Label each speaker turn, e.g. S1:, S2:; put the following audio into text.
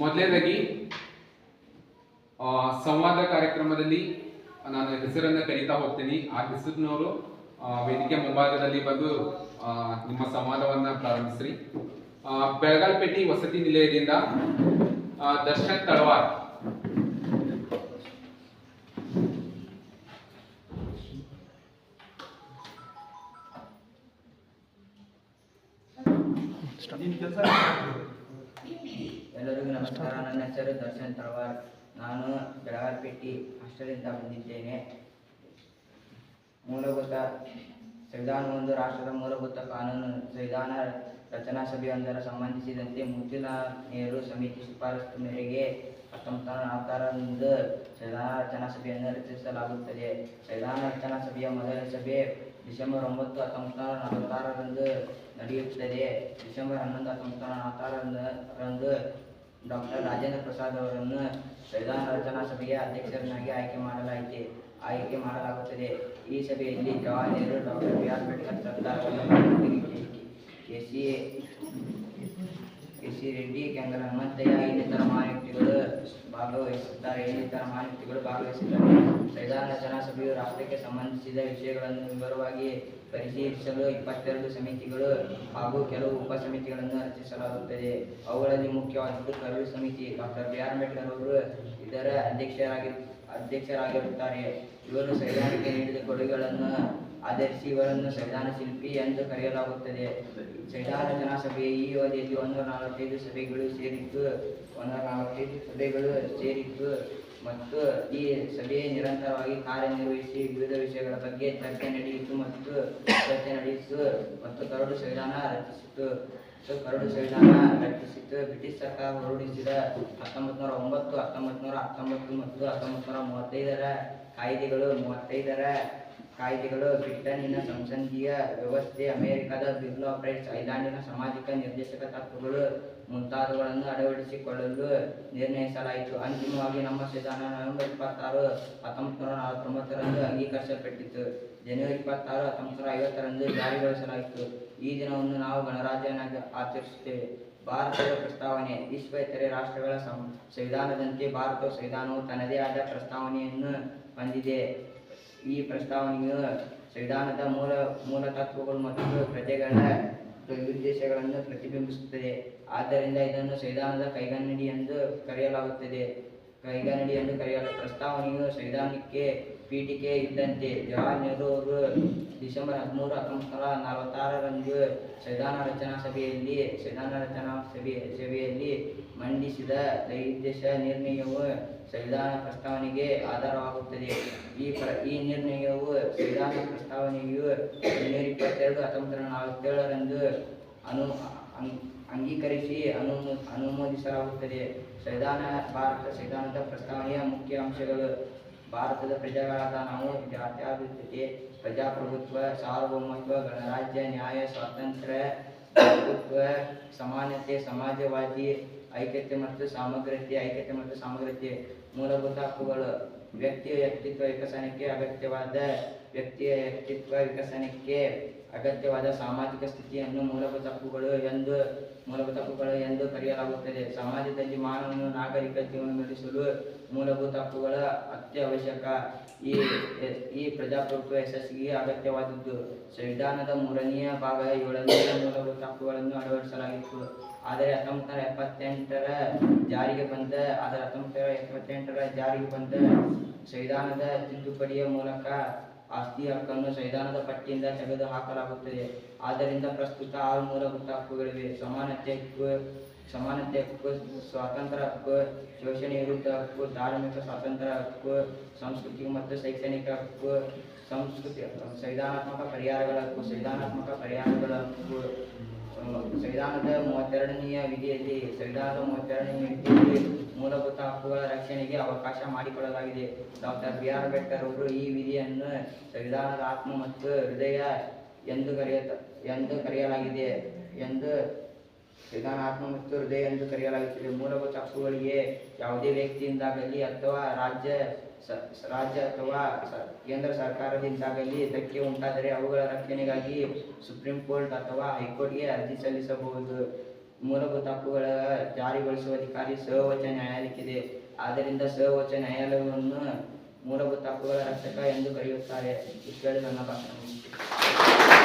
S1: ಮೊದಲನೇದಾಗಿ ಸಂವಾದ ಕಾರ್ಯಕ್ರಮದಲ್ಲಿ ನಾನು ಹೆಸರನ್ನ ಕರೀತಾ ಹೋಗ್ತೀನಿ. ಆ ಹೆಸರಿನವರು ವೇದಿಕೆ ಮುಂಭಾಗದಲ್ಲಿ ಬಂದು ನಿಮ್ಮ ಸಂವಾದವನ್ನ ಪ್ರಾರಂಭಿಸ್ರಿ. ಬೆಳಗಾಲ್ಪೇಟೆ ವಸತಿ ನಿಲಯದಿಂದ ದರ್ಶನ್ ತಳವಾರ್.
S2: ಎಲ್ಲರಿಗೂ ನಮಸ್ಕಾರ. ನನ್ನ ಹೆಸರು ದರ್ಶನ್ ತಳವಾರ್ ನಾನು ಬೆಳಗಾರ್ಪೇಟೆ ಹಾಸ್ಟೆಲಿಂದ ಬಂದಿದ್ದೇನೆ. ಮೂಲಭೂತ ಸಂವಿಧಾನ ಒಂದು ರಾಷ್ಟ್ರದ ಮೂಲಭೂತ ಕಾನೂನು ಸಂವಿಧಾನ ರಚನಾ ಸಭೆಯೊಂದರ ಸಂಬಂಧಿಸಿದಂತೆ ಮೋತಿಲಾಲ್ ನೆಹರು ಸಮಿತಿ ಶಿಫಾರಸು ಮೇರೆಗೆ ಹತ್ತೊಂಬತ್ತು ನೂರ ನಾಲ್ಕರಂದು ಸಂವಿಧಾನ ರಚನಾ ಸಭೆಯನ್ನು ರಚಿಸಲಾಗುತ್ತದೆ. ಸಂವಿಧಾನ ರಚನಾ ಸಭೆಯ ಮೊದಲ ಸಭೆ ಡಿಸೆಂಬರ್ ಒಂಬತ್ತು ಹತ್ತೊಂಬತ್ತು ನೂರ ನಲವತ್ತಾರರಂದು ನಡೆಯುತ್ತದೆ. ಡಿಸೆಂಬರ್ ಹನ್ನೊಂದು ಹತ್ತೊಂಬತ್ತು ನೂರ ನಲವತ್ತಾರರಂದು ಡಾಕ್ಟರ್ ರಾಜೇಂದ್ರ ಪ್ರಸಾದ್ ಅವರನ್ನು ಸಂವಿಧಾನ ರಚನಾ ಸಭೆಯ ಅಧ್ಯಕ್ಷರನ್ನಾಗಿ ಆಯ್ಕೆ ಮಾಡಲಾಯಿತು, ಆಯ್ಕೆ ಮಾಡಲಾಗುತ್ತದೆ. ಈ ಸಭೆಯಲ್ಲಿ Jawahar Nehru, doctor B R Ambedkar Sardar K C K C Reddy ಕೇಂದ್ರ ಹನುಮಂತಯ್ಯ ಭಾಗವಹಿಸುತ್ತಾರೆ ಇನ್ನಿತರ ಮಾಹಿತಿಗಳು ಭಾಗವಹಿಸಿದ್ದಾರೆ ಸಂವಿಧಾನ ರಚನಾ ಸಭೆಯು ರಾಷ್ಟ್ರಕ್ಕೆ ಸಂಬಂಧಿಸಿದ ವಿಷಯಗಳನ್ನು ವಿವರವಾಗಿ ಪರಿಶೀಲಿಸಲು ಇಪ್ಪತ್ತೆರಡು ಸಮಿತಿಗಳು ಹಾಗೂ ಕೆಲವು ಉಪ ಸಮಿತಿಗಳನ್ನು ರಚಿಸಲಾಗುತ್ತದೆ. ಅವುಗಳಲ್ಲಿ ಮುಖ್ಯವಾದದ್ದು ಕರಡು ಸಮಿತಿ. ಡಾಕ್ಟರ್ ಬಿ ಆರ್ ಅಂಬೇಡ್ಕರ್ ಅವರು ಇದರ ಅಧ್ಯಕ್ಷರಾಗಿ ಅಧ್ಯಕ್ಷರಾಗಿರುತ್ತಾರೆ. ಇವರು ಸಂವಿಧಾನಕ್ಕೆ ನೀಡಿದ ಕೊಡುಗೆಗಳನ್ನು ಆಧರಿಸಿ ಇವರನ್ನು ಸಂವಿಧಾನ ಶಿಲ್ಪಿ ಎಂದು ಕರೆಯಲಾಗುತ್ತದೆ. ಸಂವಿಧಾನ ರಚನಾ ಸಭೆಯ ಈ ಅವಧಿಯಲ್ಲಿ ಒಂದು ನಲವತ್ತೈದು ಸಭೆಗಳು ಸೇರಿದ್ದು, ಒಂದೂರ ನಲವತ್ತೈದು ಸಭೆಗಳು ಸೇರಿದ್ದು ಮತ್ತು ಈ ಸಭೆ ನಿರಂತರವಾಗಿ ಕಾರ್ಯನಿರ್ವಹಿಸಿ ವಿವಿಧ ವಿಷಯಗಳ ಬಗ್ಗೆ ಚರ್ಚೆ ನಡೆಯಿತು ಮತ್ತು ಚರ್ಚೆ ನಡೆಯಿತು ಮತ್ತು ಕರಡು ಸಂವಿಧಾನ ರಚಿಸಿತು. ಕರಡು ಸಂವಿಧಾನ ರಚಿಸಿತು. ಬ್ರಿಟಿಷ್ ಸರ್ಕಾರ ಹೊರಡಿಸಿದ ಹತ್ತೊಂಬತ್ತು ನೂರ ಒಂಬತ್ತು ಹತ್ತೊಂಬತ್ತು ನೂರ ಹತ್ತೊಂಬತ್ತು ಮತ್ತು ಹತ್ತೊಂಬತ್ತು ನೂರ ಮೂವತ್ತೈದರ ಕಾಯ್ದೆಗಳು ಮೂವತ್ತೈದರ ಕಾಯ್ದೆಗಳು, ಬ್ರಿಟನ್ನಿನ ಸಂಸದೀಯ ವ್ಯವಸ್ಥೆ, ಅಮೆರಿಕದ ಬಿಲ್ ಆಫ್ ರೈಟ್ಸ್ ಐಲ್ಯಾಂಡಿನ ಸಾಮಾಜಿಕ ನಿರ್ದೇಶಕ ತತ್ವಗಳು ಮುಂತಾದವುಗಳನ್ನು ಅಳವಡಿಸಿಕೊಳ್ಳಲು ನಿರ್ಣಯಿಸಲಾಯಿತು. ಅಂತಿಮವಾಗಿ ನಮ್ಮ ಸಂವಿಧಾನ ನವೆಂಬರ್ ಇಪ್ಪತ್ತಾರು ಹತ್ತೊಂಬತ್ತು ನೂರ ನಲವತ್ತೊಂಬತ್ತರಂದು ಅಂಗೀಕರಿಸಲ್ಪಟ್ಟಿತ್ತು ಜನವರಿ ಇಪ್ಪತ್ತಾರು ಹತ್ತೊಂಬತ್ತು ನೂರ ಐವತ್ತರಂದು ಜಾರಿಗೊಳಿಸಲಾಯಿತು. ಈ ದಿನವನ್ನು ನಾವು ಗಣರಾಜ್ಯನಾಗಿ ಆಚರಿಸುತ್ತೇವೆ. ಭಾರತದ ಪ್ರಸ್ತಾವನೆ, ವಿಶ್ವ ಇತರೆ ರಾಷ್ಟ್ರಗಳ ಸಂವಿಧಾನದಂತೆ ಭಾರತದ ಸಂವಿಧಾನವು ತನ್ನದೇ ಆದ ಪ್ರಸ್ತಾವನೆಯನ್ನು ಹೊಂದಿದೆ. ಈ ಪ್ರಸ್ತಾವನೆಯು ಸಂವಿಧಾನದ ಮೂಲ ಮೂಲ ತತ್ವಗಳು ಮತ್ತು ಪ್ರಜೆಗಳ ಉದ್ದೇಶಗಳನ್ನು ಪ್ರತಿಬಿಂಬಿಸುತ್ತದೆ. ಆದ್ದರಿಂದ ಇದನ್ನು ಸಂವಿಧಾನದ ಕೈಗನ್ನಡಿ ಎಂದು ಕರೆಯಲಾಗುತ್ತದೆ. ಕೈಗನ್ನಡಿ ಎಂದು ಕರೆಯಲು ಪ್ರಸ್ತಾವನೆಯು ಸಂವಿಧಾನಕ್ಕೆ ಪೀಠಿಕೆ ಇದ್ದಂತೆ ಜವಾಹರ್ ನೆಹರು ಅವರು ಡಿಸೆಂಬರ್ ಹದಿಮೂರು, ಹತ್ತೊಂಬತ್ತು ನೂರ ನಲವತ್ತಾರರಂದು ಸಂವಿಧಾನ ರಚನಾ ಸಭೆಯಲ್ಲಿ, ಸಂವಿಧಾನ ರಚನಾ ಸಭೆ, ಸಭೆಯಲ್ಲಿ ಮಂಡಿಸಿದ ದೈದೇಶ ನಿರ್ಣಯವು ಸಂವಿಧಾನ ಪ್ರಸ್ತಾವನೆಗೆ ಆಧಾರವಾಗುತ್ತದೆ. ಈ ಪ್ರ, ಈ ನಿರ್ಣಯವು ಸಂವಿಧಾನ ಪ್ರಸ್ತಾವನೆಯು ಜನವರಿ ಇಪ್ಪತ್ತೆರಡು ಹತ್ತೊಂಬತ್ತು ನೂರ ನಲವತ್ತೇಳರಂದು ಅನು ಅಂಗೀಕರಿಸಿ ಅನು, ಅನುಮೋದಿಸಲಾಗುತ್ತದೆ. ಸಂವಿಧಾನ, ಭಾರತ ಸಂವಿಧಾನದ ಪ್ರಸ್ತಾವನೆಯ ಮುಖ್ಯ ಅಂಶಗಳು ಭಾರತದ ಪ್ರಜೆಗಳಾದ ನಾವು ಜಾತ್ಯತೀತತೆ ಪ್ರಜಾಪ್ರಭುತ್ವ, ಸಾರ್ವಭೌಮತ್ವ, ಗಣರಾಜ್ಯ, ನ್ಯಾಯ, ಸ್ವಾತಂತ್ರ್ಯ, ಪ್ರಭುತ್ವ, ಸಮಾನತೆ, ಸಮಾಜವಾದಿ, ಐಕ್ಯತೆ ಮತ್ತು ಸಮಗ್ರತೆ, ಐಕ್ಯತೆ ಮತ್ತು ಸಮಗ್ರತೆ. ಮೂಲಭೂತ ಹಕ್ಕುಗಳು ವ್ಯಕ್ತಿಯ ವ್ಯಕ್ತಿತ್ವ ವಿಕಸನಕ್ಕೆ ಅಗತ್ಯವಾದ ವ್ಯಕ್ತಿಯ ವ್ಯಕ್ತಿತ್ವ ವಿಕಸನಕ್ಕೆ ಅಗತ್ಯವಾದ ಸಾಮಾಜಿಕ ಸ್ಥಿತಿಯನ್ನು ಮೂಲಭೂತ ಹಕ್ಕುಗಳು ಎಂದು, ಮೂಲಭೂತ ಹಕ್ಕುಗಳು ಎಂದು ಕರೆಯಲಾಗುತ್ತದೆ. ಸಮಾಜದಲ್ಲಿ ಮಾನವನು ನಾಗರಿಕ ಜೀವನ ನಡೆಸಲು ಮೂಲಭೂತ ಅತ್ಯವಶ್ಯಕ. ಈ ಈ ಪ್ರಜಾಪ್ರಭುತ್ವ ಯಶಸ್ಸಿಗೆ ಅಗತ್ಯವಾದದ್ದು. ಸಂವಿಧಾನದ ಮೂರನೆಯ ಭಾಗ ಏಳನೆಯ ಮೂಲಭೂತ ಹಕ್ಕುಗಳನ್ನು ಅಳವಡಿಸಲಾಗಿತ್ತು. ಆದರೆ ಹತ್ತೊಂಬತ್ತು ಎಪ್ಪತ್ತೆಂಟರ ಜಾರಿಗೆ ಬಂದ, ಆದರೆ ಹತ್ತೊಂಬತ್ತು ಎಪ್ಪತ್ತೆಂಟರ ಜಾರಿಗೆ ಬಂದ ಸಂವಿಧಾನದ ತಿದ್ದುಪಡಿಯ ಮೂಲಕ ಆಸ್ತಿ ಹಕ್ಕನ್ನು ಸಂವಿಧಾನದ ಪಟ್ಟಿಯಿಂದ ತೆಗೆದು ಹಾಕಲಾಗುತ್ತದೆ. ಆದ್ದರಿಂದ ಪ್ರಸ್ತುತ ಆರು ಮೂಲಭೂತ ಹಕ್ಕುಗಳಿವೆ. ಸಮಾನತೆ ಹಕ್ಕು ಸಮಾನತೆ ಹಕ್ಕು, ಸ್ವಾತಂತ್ರ್ಯ ಹಕ್ಕು, ಶೋಷಣೆ ವಿರುದ್ಧ ಹಕ್ಕು, ಧಾರ್ಮಿಕ ಸ್ವಾತಂತ್ರ್ಯ ಹಕ್ಕು, ಸಾಂಸ್ಕೃತಿಕ ಮತ್ತು ಶೈಕ್ಷಣಿಕ ಹಕ್ಕು, ಸಂಸ್ಕೃತಿ ಸಂವಿಧಾನಾತ್ಮಕ ಪರಿಹಾರಗಳ ಹಕ್ಕು ಸಂವಿಧಾನಾತ್ಮಕ ಪರಿಹಾರಗಳ ಹಕ್ಕು. ಸಂವಿಧಾನದ ಮೂವತ್ತೆರಡನೆಯ ವಿಧಿಯಲ್ಲಿ ಸಂವಿಧಾನದ ಮೂವತ್ತೆರಡನೆಯ ವಿಧಿಯಲ್ಲಿ ಮೂಲಭೂತ ಹಕ್ಕುಗಳ ರಕ್ಷಣೆಗೆ ಅವಕಾಶ ಮಾಡಿಕೊಡಲಾಗಿದೆ ಡಾಕ್ಟರ್ ಬಿ ಆರ್ ಅಂಬೇಡ್ಕರ್ ಅವರು ಈ ವಿಧಿಯನ್ನು ಸಂವಿಧಾನದ ಆತ್ಮ ಮತ್ತು ಹೃದಯ ಎಂದು ಕರೆಯ, ಎಂದು ಕರೆಯಲಾಗಿದೆ. ಎಂದು ಸಂವಿಧಾನ ಆತ್ಮ ಮತ್ತು ಹೃದಯ ಎಂದು ಕರೆಯಲಾಗುತ್ತದೆ. ಮೂಲಭೂತ ಹಕ್ಕುಗಳಿಗೆ ಯಾವುದೇ ವ್ಯಕ್ತಿಯಿಂದಾಗಲಿ ಅಥವಾ ರಾಜ್ಯ ರಾಜ್ಯ ಅಥವಾ ಕೇಂದ್ರ ಸರ್ಕಾರದಿಂದಾಗಲಿ ಧಕ್ಕೆ ಉಂಟಾದರೆ ಅವುಗಳ ರಕ್ಷಣೆಗಾಗಿ ಸುಪ್ರೀಂ ಕೋರ್ಟ್ ಅಥವಾ ಹೈಕೋರ್ಟ್ಗೆ ಅರ್ಜಿ ಸಲ್ಲಿಸಬಹುದು. ಮೂಲಭೂತ ಹಕ್ಕುಗಳ ಜಾರಿಗೊಳಿಸುವ ಅಧಿಕಾರಿ ಸರ್ವೋಚ್ಚ ನ್ಯಾಯಾಲಯಕ್ಕಿದೆ. ಆದ್ದರಿಂದ ಸರ್ವೋಚ್ಚ ನ್ಯಾಯಾಲಯವನ್ನು ಮೂಲಭೂತ ಹಕ್ಕುಗಳ ರಕ್ಷಕ ಎಂದು ಕರೆಯುತ್ತಾರೆ. ಇಷ್ಟು ನನ್ನ ಭಾಷಣ.